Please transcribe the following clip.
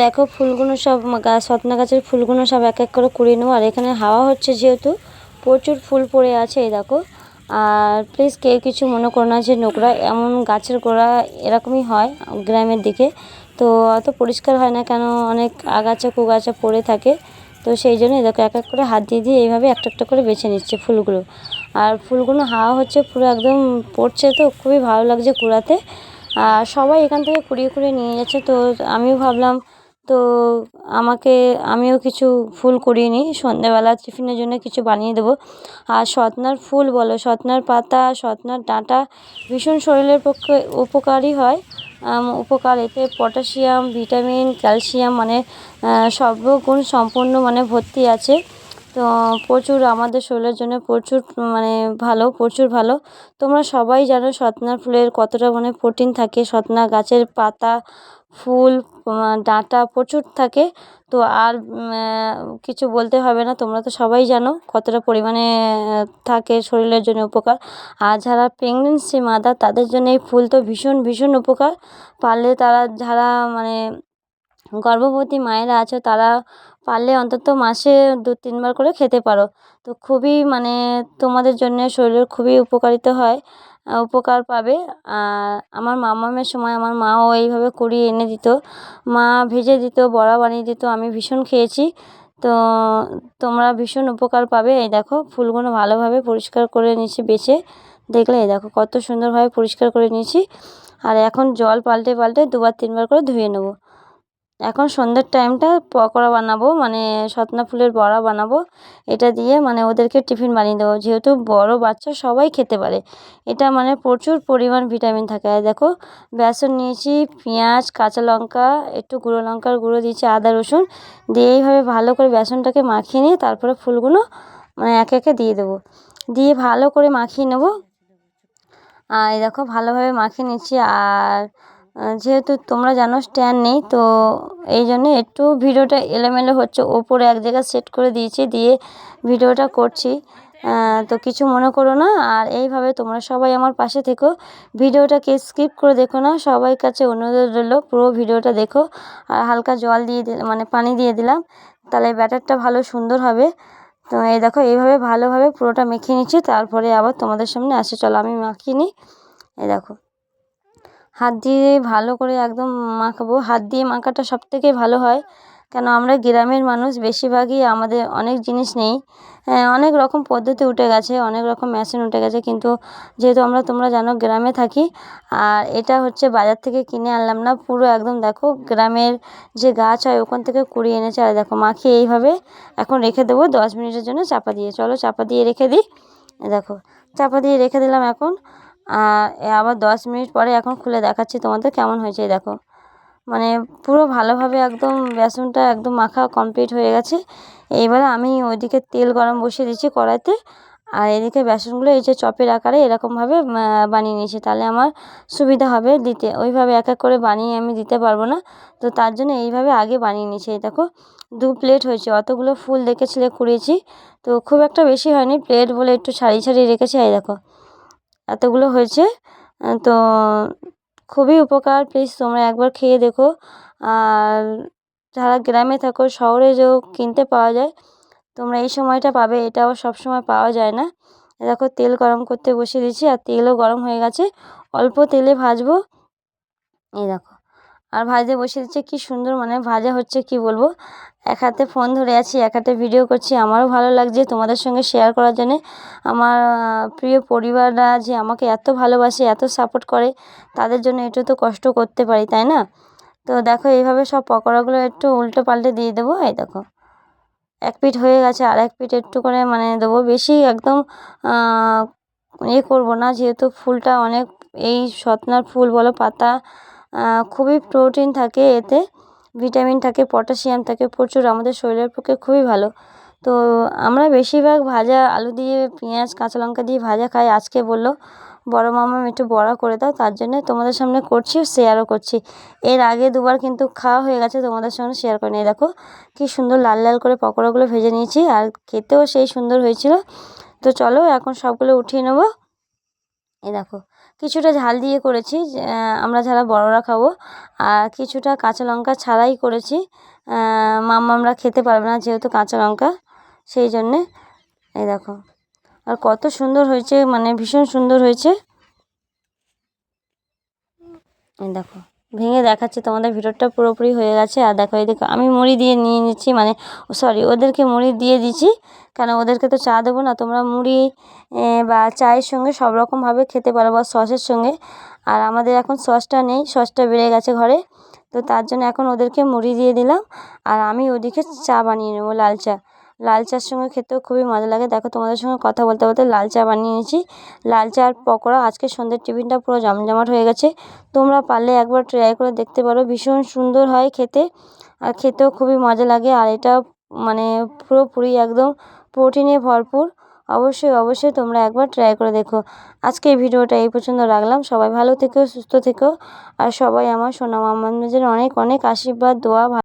দেখো, ফুলগুলো সব গাছ সতনা গাছের ফুলগুলো সব এক এক করে কুড়িয়ে নেব। আর এখানে হাওয়া হচ্ছে যেহেতু, প্রচুর ফুল পড়ে আছে, এই দেখো। আর প্লিজ কেউ কিছু মনে করো না যে নোংরা, এমন গাছের গোড়া এরকমই হয় গ্রামের দিকে। তো অত পরিষ্কার হয় না কেন, অনেক আগাছা কুগাছা পড়ে থাকে। তো সেই জন্য দেখো, এক এক করে হাত দিয়ে দিয়ে এইভাবে একটা একটা করে বেছে নিচ্ছে ফুলগুলো। আর ফুলগুলো হাওয়া হচ্ছে, পুরো একদম পড়ছে তো, খুবই ভালো লাগছে কুড়াতে। আর সবাই এখান থেকে কুড়িয়ে কুড়িয়ে নিয়ে যাচ্ছে। তো আমিও ভাবলাম তো আমাকে আমিও কিছু ফুল কুড়িয়ে নিই। সন্ধ্যেবেলা টিফিনের জন্য কিছু বানিয়ে দেবো। আর সতনার ফুল বলো সতনার পাতা সতনার ডাঁটা ভীষণ শরীরের পক্ষে উপকারী হয়। উপকার এতে পটাশিয়াম, ভিটামিন, ক্যালসিয়াম মানে সর্বগুণ সম্পূর্ণ মানে ভর্তি আছে। তো প্রচুর আমাদের শরীরের জন্য প্রচুর মানে ভালো, প্রচুর ভালো। তোমরা সবাই জানো সতনার ফুলের কতটা মানে প্রোটিন থাকে, সতনা গাছের পাতা, ফুল ডাঁটা প্রচুর থাকে। তো আর কিছু বলতে হবে না, তোমরা তো সবাই জানো কতটা পরিমাণে থাকে শরীরের জন্য উপকার। আর যারা প্রেগনেন্সি মাদার তাদের জন্য এই ফুল তো ভীষণ ভীষণ উপকার। পারলে তারা, যারা মানে গর্ভবতী মায়েরা আছে, তারা পারলে অন্তত মাসে দু, তিনবার করে খেতে পারো। তো খুবই মানে তোমাদের জন্য শরীরের খুবই উপকারিত হয় উপকার পাবে। আর আমার মামামের সময় আমার মাও এইভাবে কুড়িয়ে এনে দিত। মা ভেজে দিত, বড়া বানিয়ে দিত, আমি ভীষণ খেয়েছি। তো তোমরা ভীষণ উপকার পাবে। এই দেখো, ফুলগুলো ভালোভাবে পরিষ্কার করে নিয়েছি, বেছে। দেখলে এই দেখো, কত সুন্দরভাবে পরিষ্কার করে নিয়েছি। আর এখন জল পাল্টে পাল্টে দুবার, তিনবার করে ধুয়ে নেব। এখন সন্ধ্যের টাইমটা পকোড়া বানাবো মানে সতনা ফুলের বড়া বানাবো। এটা দিয়ে মানে ওদেরকে টিফিন বানিয়ে দেবো। যেহেতু বড় বাচ্চা, সবাই খেতে পারে। এটা মানে প্রচুর পরিমাণ ভিটামিন থাকে। আর দেখো, বেসন নিয়েছি, পেঁয়াজ, কাঁচা লঙ্কা, একটু গুঁড়ো লঙ্কার গুঁড়ো দিয়েছি, আদা, রসুন। দিয়ে এইভাবে ভালো করে বেসনটাকে মাখিয়ে নিয়ে তারপরে ফুলগুলো মানে একে একে দিয়ে দেবো। দিয়ে ভালো করে মাখিয়ে নেব। আর দেখো, ভালোভাবে মাখিয়ে নিচ্ছি আর যেহেতু তোমরা জানো স্ট্যান্ড নেই, তো এই জন্যে একটু ভিডিওটা এলোমেলো হচ্ছে। ওপরে এক জায়গায় সেট করে দিয়েছি, দিয়ে ভিডিওটা করছি। তো কিছু মনে করো না, আর এইভাবে তোমরা সবাই আমার পাশে থেকো। ভিডিওটাকে স্কিপ করে দেখো না, সবাই কাছে অনুরোধ রইল, পুরো ভিডিওটা দেখো। আর হালকা জল দিয়ে মানে পানি দিয়ে দিলাম, তাহলে ব্যাটারটা ভালো সুন্দর হবে। তো এই দেখো, এইভাবে ভালোভাবে পুরোটা মেখে নিচ্ছি, তারপরে আবার তোমাদের সামনে আসে। চলো, আমি মাখিয়ে নিই। এই দেখো হাত দিয়ে ভালো করে একদম মাখাবো। হাত দিয়ে মাখাটা সব থেকে ভালো হয়। কেন আমরা গ্রামের মানুষ, বেশিরভাগই আমাদের অনেক জিনিস নেই। হ্যাঁ অনেক রকম পদ্ধতি উঠে গেছে, অনেক রকম মেশিন উঠে গেছে। কিন্তু যেহেতু আমরা, তোমরা জানো, গ্রামে থাকি, আর এটা হচ্ছে বাজার থেকে কিনে আনলাম না। পুরো একদম দেখো, গ্রামের যে গাছ হয়, ওখান থেকে কুড়িয়ে এনেছে। আর দেখো, মাখিয়ে এইভাবে এখন রেখে দেবো। দশ মিনিটের জন্য চাপা দিয়ে। চলো, চাপা দিয়ে রেখে দিই। দেখো, চাপা দিয়ে রেখে দিলাম এখন। আবার দশ মিনিট পরে এখন খুলে দেখাচ্ছি তোমাদের কেমন হয়েছে, দেখো। মানে পুরো ভালোভাবে একদম বেসনটা একদম মাখা কমপ্লিট হয়ে গেছে। এইবারে আমি ওইদিকে তেল গরম বসিয়ে দিচ্ছি কড়াইতে, আর এদিকে বেসনগুলো এই যে চপের আকারে এরকমভাবে বানিয়ে নিয়েছি। তাহলে আমার সুবিধা হবে দিতে। ওইভাবে এক এক করে বানিয়ে আমি দিতে পারব না। তো তার জন্য এইভাবে আগে বানিয়ে নিয়েছি। এই দেখো, দু প্লেট হয়েছে। অতগুলো ফুল দেখেছিলে কুড়িয়েছি। তো খুব একটা বেশি হয়নি। প্লেট বলে একটু ছাড়িয়ে ছাড়িয়ে রেখেছি। এই দেখো এতগুলো হয়েছে। তো খুবই উপকার। প্লিজ তোমরা একবার খেয়ে দেখো। আর যারা গ্রামে থাকো, শহরে যেও কিনতে পাওয়া যায়, তোমরা এই সময়টা পাবে। এটাও সব সময় পাওয়া যায় না। দেখো, তেল গরম করতে বসিয়ে দিয়েছি, আর তেলও গরম হয়ে গেছে। অল্প তেলে ভাজবো। এই দেখো। আর ভাজতে বসিয়ে দিচ্ছে কী সুন্দর মানে ভাজা হচ্ছে, কি বলব? এক হাতে ফোন ধরে আছি, এক হাতে ভিডিও করছি, আমারও ভালো লাগছে তোমাদের সঙ্গে শেয়ার করার জন্যে। আমার প্রিয় পরিবাররা যে আমাকে এত ভালোবাসে, এত সাপোর্ট করে, তাদের জন্য একটু তো কষ্ট করতে পারি, তাই না? তো দেখো, এইভাবে সব পকোড়াগুলো একটু উল্টো পাল্টে দিয়ে দেবো, এই দেখো। এক পিঠ হয়ে গেছে, আর এক পিঠ একটু করে মানে দেবো, বেশি একদম ইয়ে করব না, যেহেতু ফুলটা অনেক, এই সতনার ফুল বলো পাতা খুবই প্রোটিন থাকে, এতে ভিটামিন থাকে পটাশিয়াম থাকে, প্রচুর আমাদের শরীরের পক্ষে খুবই ভালো। তো আমরা বেশিরভাগ ভাজা আলু দিয়ে, পেঁয়াজ, কাঁচা লঙ্কা দিয়ে ভাজা খাই, আজকে বলল, বড় মামা একটু বড়া করে দাও, তার জন্য তোমাদের সামনে করছি শেয়ারও করছি। এর আগে দুবার কিন্তু খাওয়া হয়ে গেছে, তোমাদের সঙ্গে শেয়ার করে নিয়ে দেখো, কি সুন্দর লাল লাল করে পকোড়াগুলো ভেজে নিয়েছি, আর খেতেও সেই সুন্দর হয়েছিল। তো চলো, এখন সবগুলো উঠিয়ে নেব। এই দেখো কিছুটা ঝাল দিয়ে করেছি আমরা যারা বড়রা খাব, আর কিছুটা কাঁচা লঙ্কা ছাড়াই করেছি। মাম্মামরা খেতে পারবে না যেহেতু কাঁচা লঙ্কা, সেই জন্যে। এই দেখো, আর কত সুন্দর হয়েছে মানে ভীষণ সুন্দর হয়েছে। দেখো ভেঙে দেখাচ্ছে, তোমাদের ভিডিওটা পুরোপুরি হয়ে গেছে। আর দেখো, এই দেখো, আমি মুড়ি দিয়ে নিয়ে নিচ্ছি মানে সরি ওদেরকে মুড়ি দিয়ে দিচ্ছি, কেন ওদেরকে তো চা দেবো না, তোমরা মুড়ি বা চায়ের সঙ্গে সব রকমভাবে খেতে পারো, বা সসের সঙ্গে। আর আমাদের এখন সসটা নেই, সসটা বেড়ে গেছে ঘরে, তো তার জন্য এখন ওদেরকে মুড়ি দিয়ে দিলাম, আর আমি ওদিকে চা বানিয়ে নেব, লাল চা। লাল চার সঙ্গে খেতেও খুবই মজা লাগে। দেখো তোমাদের সঙ্গে কথা বলতে বলতে লাল চা বানিয়ে নিয়েছি। লাল চা আর পকোড়া, আজকে সন্ধ্যের টিফিনটা পুরো জমজমাট হয়ে গেছে। তোমরা পারলে একবার ট্রাই করে দেখতে পারো, ভীষণ সুন্দর হয় খেতে আর খেতেও খুবই মজা লাগে আর এটা মানে পুরোপুরি একদম প্রোটিনে ভরপুর। অবশ্যই অবশ্যই তোমরা একবার ট্রাই করে দেখো। আজকে এই ভিডিওটা এই পর্যন্ত রাখলাম। সবাই ভালো থেকো, সুস্থ থেকো আর সবাই আমার সোনা মামাদের অনেক অনেক আশীর্বাদ, দোয়া